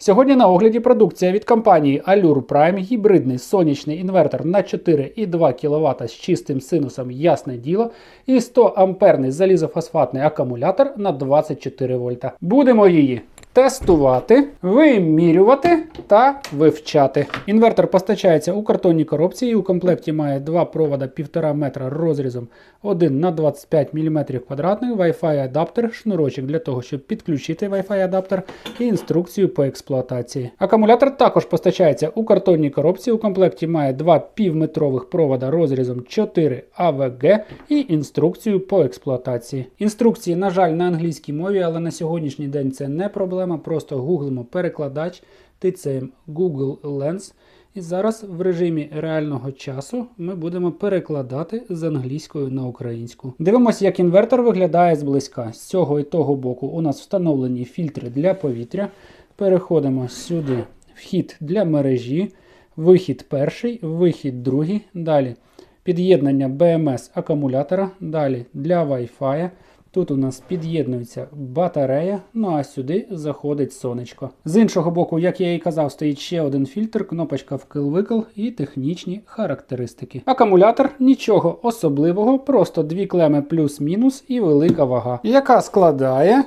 Сьогодні на огляді продукція від компанії Allure Prime гібридний сонячний інвертор на 4,2 кВт з чистим синусом, ясне діло, і 100 амперний залізофосфатний акумулятор на 24 вольта. Будемо її тестувати, вимірювати та вивчати. Інвертор постачається у картонній коробці і у комплекті має два провода 1,5 метра розрізом 1 на 25 мм квадратний, Wi-Fi адаптер, шнурочок для того, щоб підключити Wi-Fi адаптер і інструкцію по експлуатації. Акумулятор також постачається у картонній коробці. У комплекті має два півметрових провода розрізом 4 AVG і інструкцію по експлуатації. Інструкції, на жаль, на англійській мові, але на сьогоднішній день це не проблема. Просто гуглимо перекладач, тицяємо Google Lens. І зараз в режимі реального часу ми будемо перекладати з англійської на українську. Дивимося, як інвертор виглядає зблизька. З цього і того боку у нас встановлені фільтри для повітря. Переходимо сюди. Вхід для мережі, вихід перший, вихід другий. Далі під'єднання BMS акумулятора. Далі для Wi-Fi. Тут у нас під'єднується батарея, ну а сюди заходить сонечко. З іншого боку, як я і казав, стоїть ще один фільтр, кнопочка вкил-викл і технічні характеристики. Акумулятор нічого особливого, просто дві клеми плюс-мінус і велика вага, яка складає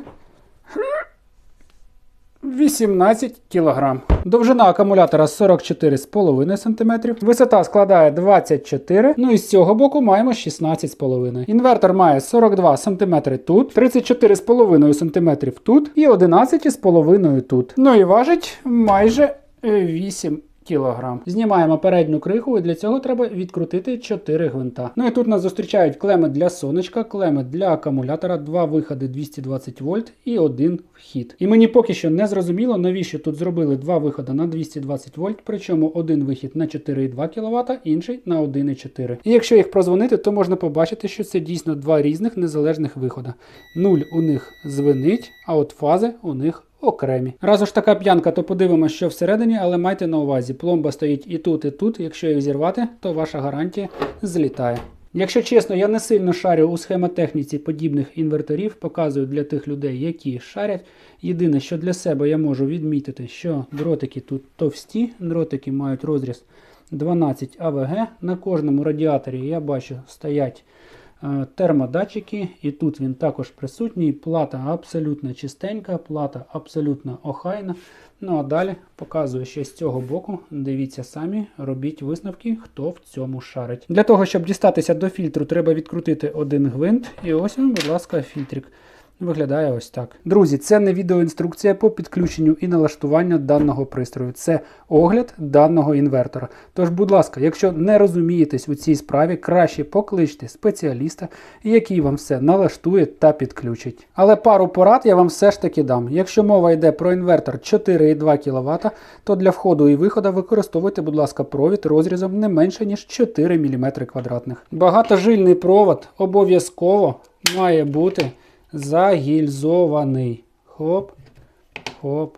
18 кг. Довжина акумулятора 44,5 см, висота складає 24 Ну і з цього боку маємо 16,5 Інвертор має 42 см тут, 34,5 см тут і 11,5 тут. Ну і важить майже 8 кг. Знімаємо передню криху, і для цього треба відкрутити 4 гвинта. Ну і тут нас зустрічають клеми для сонечка, клеми для акумулятора, два виходи 220 вольт і один вхід. І мені поки що не зрозуміло, навіщо тут зробили два виходи на 220 вольт, причому один вихід на 4,2 кВт, інший на 1,4. І якщо їх прозвонити, то можна побачити, що це дійсно два різних незалежних виходи. Нуль у них звенить, а от фази у них окремі. Раз уж така п'янка, то подивимося, що всередині, але майте на увазі, пломба стоїть і тут, і тут. Якщо їх зірвати, то ваша гарантія злітає. Якщо чесно, я не сильно шарю у схемотехніці подібних інверторів, показую для тих людей, які шарять. Єдине, що для себе я можу відмітити, що дротики тут товсті, дротики мають розріз 12 АВГ. На кожному радіаторі я бачу стоять термодатчики, і тут він також присутній. Плата абсолютно чистенька, плата абсолютно охайна. Ну а далі показую ще з цього боку. Дивіться самі, робіть висновки, хто в цьому шарить. Для того, щоб дістатися до фільтру, треба відкрутити один гвинт. І ось він, будь ласка, фільтрик. Виглядає ось так. Друзі, це не відеоінструкція по підключенню і налаштуванню даного пристрою. Це огляд даного інвертора. Тож, будь ласка, якщо не розумієтесь у цій справі, краще покличте спеціаліста, який вам все налаштує та підключить. Але пару порад я вам все ж таки дам. Якщо мова йде про інвертор 4,2 кВт, то для входу і виходу використовуйте, будь ласка, провід розрізом не менше ніж 4 мм квадратних. Багатожильний провод обов'язково має бути загільзований. Хоп, хоп,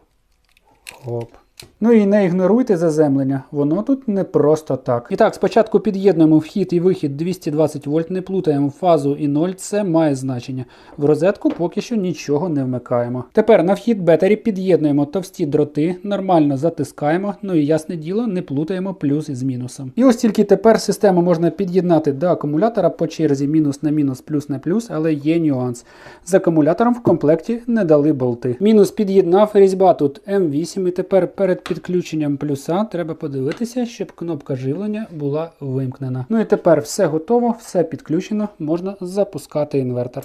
хоп. Ну і не ігноруйте заземлення, воно тут не просто так. І так, спочатку під'єднуємо вхід і вихід 220 вольт, не плутаємо фазу і 0, це має значення. В розетку поки що нічого не вмикаємо. Тепер на вхід бетері під'єднуємо товсті дроти, нормально затискаємо, ну і ясне діло, не плутаємо плюс із мінусом. І ось тільки тепер систему можна під'єднати до акумулятора по черзі мінус на мінус, плюс на плюс, але є нюанс. З акумулятором в комплекті не дали болти. Мінус під'єднав різьба тут М8 і тепер перед підключенням плюса треба подивитися, щоб кнопка живлення була вимкнена. Ну і тепер все готово, все підключено, можна запускати інвертор.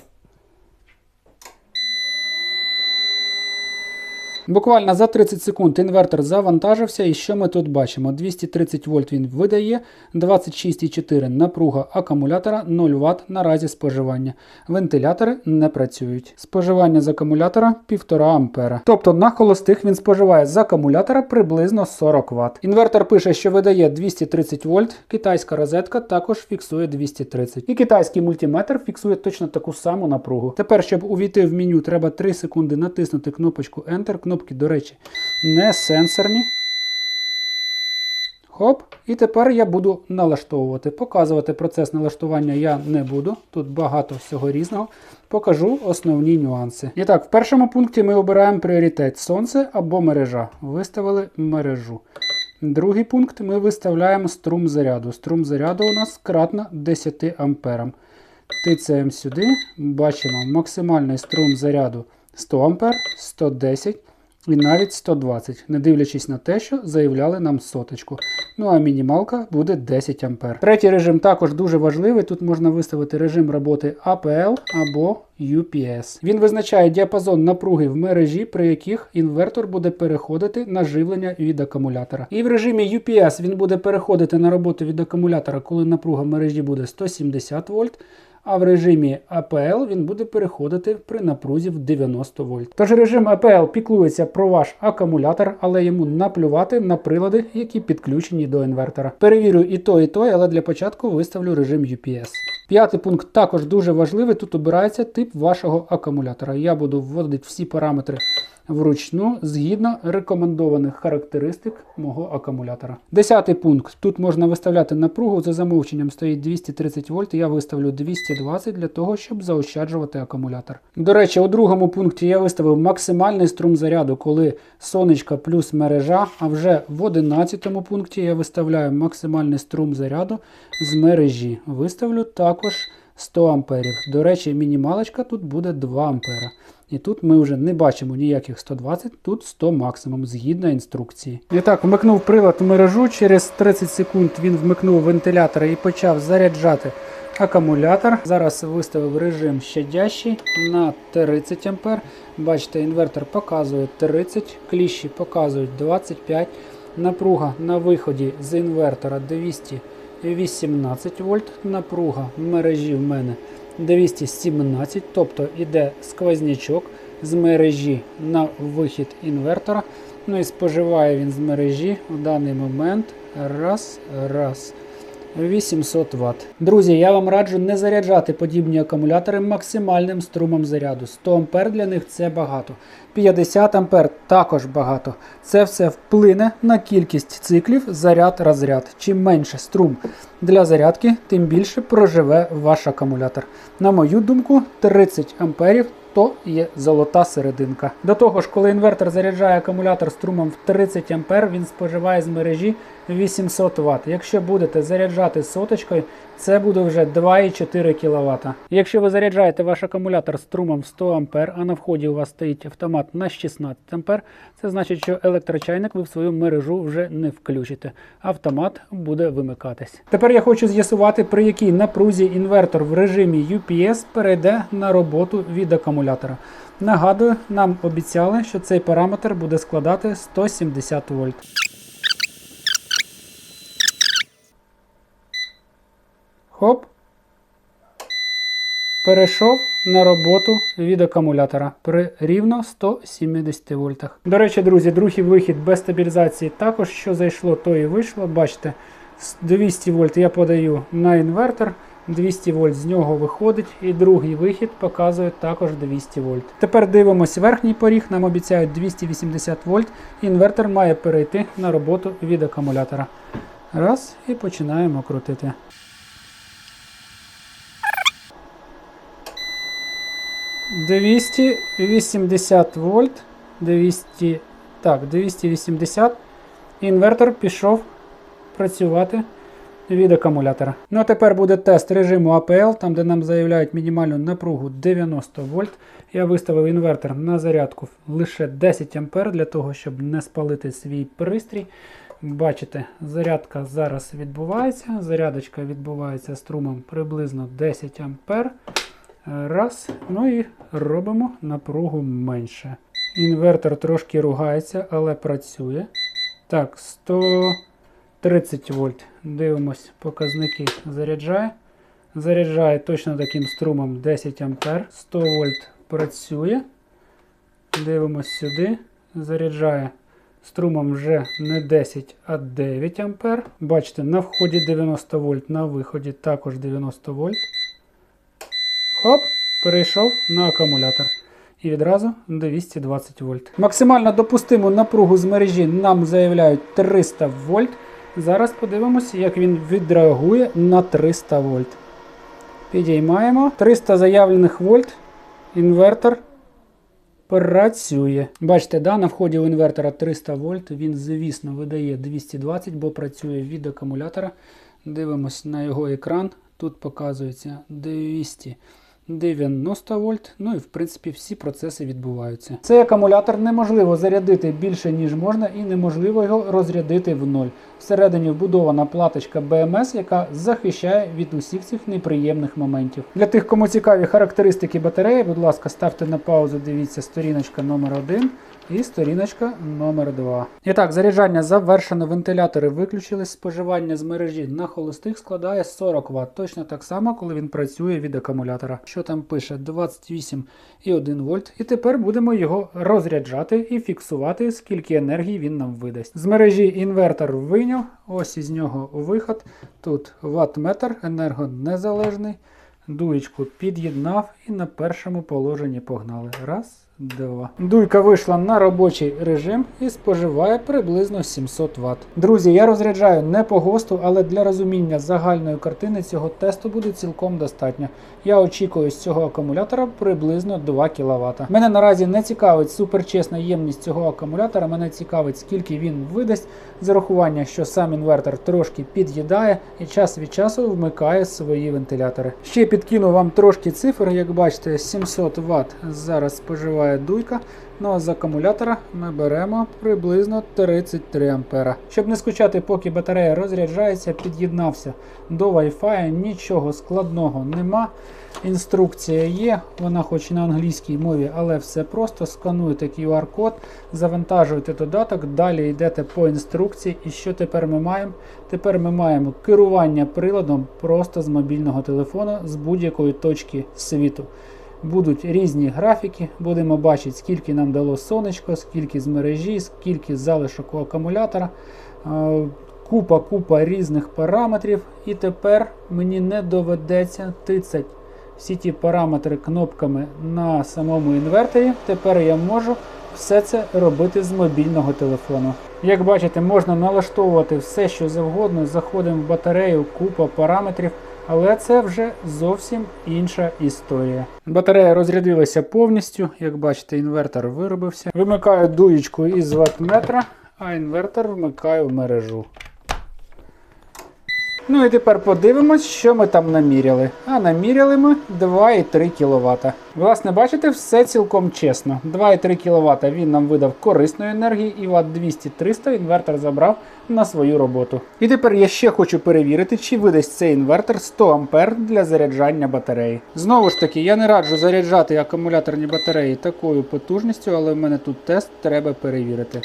Буквально за 30 секунд інвертор завантажився, і що ми тут бачимо? 230 вольт він видає, 26,4 напруга акумулятора, 0 Вт наразі споживання. Вентилятори не працюють. Споживання з акумулятора 1,5 А. Тобто на холостих він споживає з акумулятора приблизно 40 Вт. Інвертор пише, що видає 230 вольт, китайська розетка також фіксує 230. І китайський мультиметр фіксує точно таку саму напругу. Тепер, щоб увійти в меню, треба 3 секунди натиснути кнопочку Enter. Кнопки, до речі, не сенсорні. Хоп. І тепер я буду налаштовувати. Показувати процес налаштування я не буду. Тут багато всього різного. Покажу основні нюанси. І так, в першому пункті ми обираємо пріоритет сонце або мережа. Виставили мережу. Другий пункт ми виставляємо струм заряду. Струм заряду у нас кратно 10 амперам. Тицяємо сюди, бачимо максимальний струм заряду 100 ампер, 110 і навіть 120, не дивлячись на те, що заявляли нам соточку. Ну а мінімалка буде 10 ампер. Третій режим також дуже важливий. Тут можна виставити режим роботи APL або UPS. Він визначає діапазон напруги в мережі, при яких інвертор буде переходити на живлення від акумулятора. І в режимі UPS він буде переходити на роботу від акумулятора, коли напруга мережі буде 170 вольт. А в режимі APL він буде переходити при напрузі в 90 вольт. Тож режим APL піклується про ваш акумулятор, але йому наплювати на прилади, які підключені до інвертора. Перевірю і то, і то, але для початку виставлю режим UPS. П'ятий пункт також дуже важливий. Тут обирається тип вашого акумулятора. Я буду вводити всі параметри вручну згідно рекомендованих характеристик мого акумулятора. Десятий пункт. Тут можна виставляти напругу. За замовченням стоїть 230 вольт. Я виставлю 220 для того, щоб заощаджувати акумулятор. До речі, у другому пункті я виставив максимальний струм заряду, коли сонечка плюс мережа. А вже в 11 пункті я виставляю максимальний струм заряду з мережі. Виставлю також 100 амперів. До речі, мінімалочка тут буде 2 ампера. І тут ми вже не бачимо ніяких 120, тут 100 максимум згідно інструкції. І так, вмикнув прилад в мережу. Через 30 секунд він вмикнув вентилятор і почав заряджати акумулятор. Зараз виставив режим щадящий на 30 ампер. Бачите, інвертор показує 30, кліщі показують 25. Напруга на виході з інвертора 218 вольт. Напруга мережі в мене 217, тобто йде сквознячок з мережі на вихід інвертора. Ну і споживає він з мережі в даний момент раз, раз. 800 Вт. Друзі, я вам раджу не заряджати подібні акумулятори максимальним струмом заряду. 100 А для них це багато. 50 А також багато. Це все вплине на кількість циклів заряд-розряд. Чим менше струм для зарядки, тим більше проживе ваш акумулятор. На мою думку, 30 амперів то є золота серединка. До того ж, коли інвертор заряджає акумулятор струмом в 30 А, він споживає з мережі 800 Вт. Якщо будете заряджати соточкою, це буде вже 2,4 кВт. Якщо ви заряджаєте ваш акумулятор струмом 100 А, а на вході у вас стоїть автомат на 16 А, це значить, що електрочайник ви в свою мережу вже не включите. Автомат буде вимикатись. Тепер я хочу з'ясувати, при якій напрузі інвертор в режимі UPS перейде на роботу від акумулятора. Нагадую, нам обіцяли, що цей параметр буде складати 170 вольт. Хоп. Перейшов на роботу від акумулятора при рівно 170 вольтах. До речі, друзі, другий вихід без стабілізації також, що зайшло, то і вийшло. Бачите, 200 вольт я подаю на інвертор. 200 вольт з нього виходить, і другий вихід показує також 200 вольт. Тепер дивимося верхній поріг, нам обіцяють 280 вольт. Інвертор має перейти на роботу від акумулятора. Раз, і починаємо крутити. Двісті вісімдесят вольт. 200, так, 280. Інвертор пішов працювати від акумулятора. Ну а тепер буде тест режиму APL, там де нам заявляють мінімальну напругу 90 вольт. Я виставив інвертор на зарядку лише 10 А для того, щоб не спалити свій пристрій. Бачите, зарядка зараз відбувається. Зарядочка відбувається струмом приблизно 10 А. Раз. Ну і робимо напругу менше. Інвертор трошки ругається, але працює. Так, 130 вольт. Дивимось, показники заряджає. Заряджає точно таким струмом 10 А. 100 вольт працює. Дивимось сюди. Заряджає струмом вже не 10, а 9 А. Бачите, на вході 90 вольт, на виході також 90 вольт. Хоп, перейшов на акумулятор. І відразу 220 вольт. Максимально допустиму напругу з мережі нам заявляють 300 вольт. Зараз подивимося, як він відреагує на 300 вольт. Підіймаємо 300 заявлених вольт. Інвертор працює. Бачите, да, на вході у інвертора 300 вольт. Він, звісно, видає 220, бо працює від акумулятора. Дивимось на його екран. Тут показується 290 вольт. Ну і в принципі всі процеси відбуваються. Цей акумулятор неможливо зарядити більше, ніж можна, і неможливо його розрядити в ноль. Всередині вбудована платочка BMS, яка захищає від усіх цих неприємних моментів. Для тих, кому цікаві характеристики батареї, будь ласка, ставте на паузу, дивіться сторіночка номер 1 і сторіночка номер 2. І так, заряджання завершено, вентилятори виключились, споживання з мережі на холостих складає 40 Вт. Точно так само, коли він працює від акумулятора. Що там пише 28,1 вольт. І тепер будемо його розряджати і фіксувати, скільки енергії він нам видасть. З мережі інвертор виняв, ось із нього виход. Тут ваттметр, енергонезалежний. Дуєчку під'єднав і на першому положенні погнали. Раз, два. Дуйка вийшла на робочий режим і споживає приблизно 700 Вт. Друзі, я розряджаю не по ГОСТу, але для розуміння загальної картини цього тесту буде цілком достатньо. Я очікую з цього акумулятора приблизно 2 кВт. Мене наразі не цікавить суперчесна ємність цього акумулятора, мене цікавить, скільки він видасть, з урахування, що сам інвертор трошки під'їдає і час від часу вмикає свої вентилятори. Ще підкину вам трошки цифр, як бачите, 700 Вт зараз споживає дуйка. Ну а з акумулятора ми беремо приблизно 33 ампера. Щоб не скучати, поки батарея розряджається, під'єднався до Wi-Fi, нічого складного нема. Інструкція є, вона хоч на англійській мові, але все просто. Скануєте QR-код, завантажуєте додаток, далі йдете по інструкції. І що тепер ми маємо? Тепер ми маємо керування приладом просто з мобільного телефону з будь-якої точки світу. Будуть різні графіки, будемо бачити, скільки нам дало сонечко, скільки з мережі, скільки залишок у акумулятора. Е, Купа купа різних параметрів. І тепер мені не доведеться тицять всі ті параметри кнопками на самому інверторі. Тепер я можу все це робити з мобільного телефону. Як бачите, можна налаштовувати все, що завгодно. Заходимо в батарею, купа параметрів. Але це вже зовсім інша історія. Батарея розрядилася повністю. Як бачите, інвертор виробився. Вимикаю дуєчку із ватметра, а інвертор вмикаю в мережу. Ну і тепер подивимось, що ми там наміряли. А наміряли ми 2,3 кВт. Власне, бачите, все цілком чесно. 2,3 кВт він нам видав корисної енергії, і Вт 200-300 інвертор забрав на свою роботу. І тепер я ще хочу перевірити, чи видасть цей інвертор 100 А для заряджання батареї. Знову ж таки, я не раджу заряджати акумуляторні батареї такою потужністю, але в мене тут тест треба перевірити.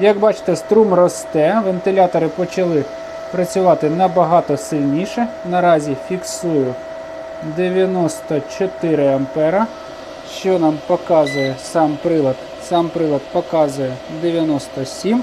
Як бачите, струм росте, вентилятори почали працювати набагато сильніше. Наразі фіксую 94 ампера. Що нам показує сам прилад? Сам прилад показує 97.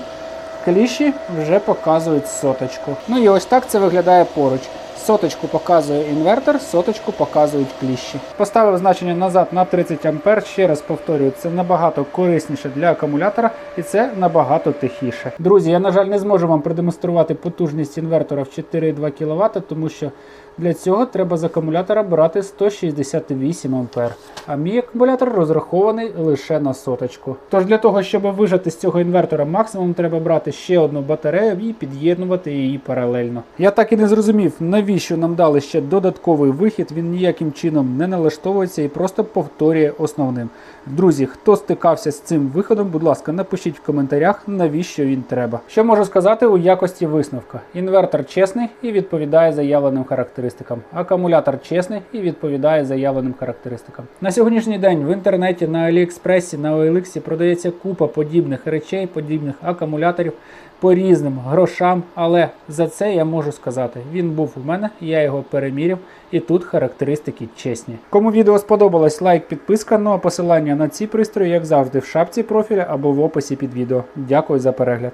Кліші вже показують соточку. Ну і ось так це виглядає поруч. Соточку показує інвертор, соточку показують кліщі. Поставив значення назад на 30 А. Ще раз повторюю, це набагато корисніше для акумулятора і це набагато тихіше. Друзі, я, на жаль, не зможу вам продемонструвати потужність інвертора в 4,2 кВт, тому що для цього треба з акумулятора брати 168 А. А мій акумулятор розрахований лише на соточку. Тож для того, щоб вижати з цього інвертора максимум, треба брати ще одну батарею і під'єднувати її паралельно. Я так і не зрозумів, навіщо нам дали ще додатковий вихід, він ніяким чином не налаштовується і просто повторює основним. Друзі, хто стикався з цим виходом, будь ласка, напишіть в коментарях, навіщо він треба. Що можу сказати у якості висновка? Інвертор чесний і відповідає заявленим характеристикам. Акумулятор чесний і відповідає заявленим характеристикам. На сьогоднішній день в інтернеті, на Аліекспресі, на OLX продається купа подібних речей, подібних акумуляторів по різним грошам. Але за це я можу сказати, він був у мене, я його переміряв, і тут характеристики чесні. Кому відео сподобалось, лайк, підписка. Ну а посилання на ці пристрої, як завжди, в шапці профіля або в описі під відео. Дякую за перегляд.